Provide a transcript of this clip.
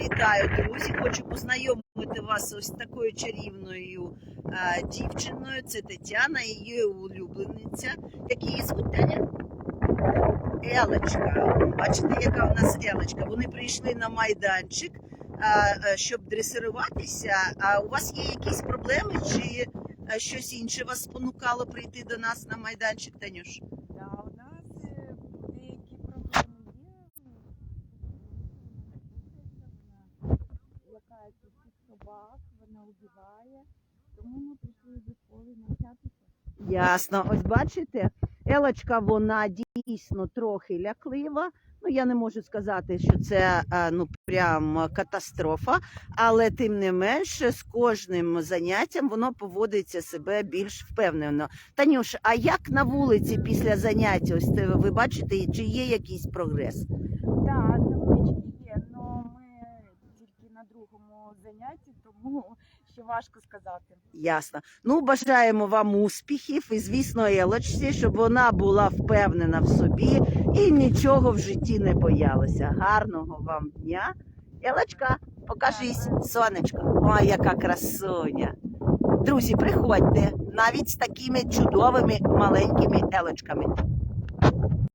Вітаю, друзі! Хочу познайомити вас ось з такою чарівною а, дівчиною. Це Тетяна, її улюблениця. Як її звуть Таня? Елочка. Бачите, яка у нас Елочка? Вони прийшли на майданчик, а, а, щоб дресируватися. А у вас є якісь проблеми чи а, щось інше вас спонукало прийти до нас на майданчик, Танюш? Да, у нас е, деякі проблеми є. Вона лякається всіх собак, вона убиває. Тому ми прийшли до школи навчатися. Ясно, ось бачите, Елочка, вона дійсно трохи ляклива. Ну, я не можу сказати, що це е, ну прям катастрофа, але тим не менше, з кожним заняттям воно поводиться себе більш впевнено. Танюш, а як на вулиці після занять? Ось ви бачите, чи є якийсь прогрес? Так, невеличкі є, але ми тільки на другому занятті, тому ще важко сказати. Ясно. Ну, бажаємо вам успіхів і, звісно, Елочці, щоб вона була впевнена в собі і нічого в житті не боялася. Гарного вам дня. Елочка, покажись, сонечко. Ой, яка красуня. Друзі, приходьте навіть з такими чудовими маленькими елочками.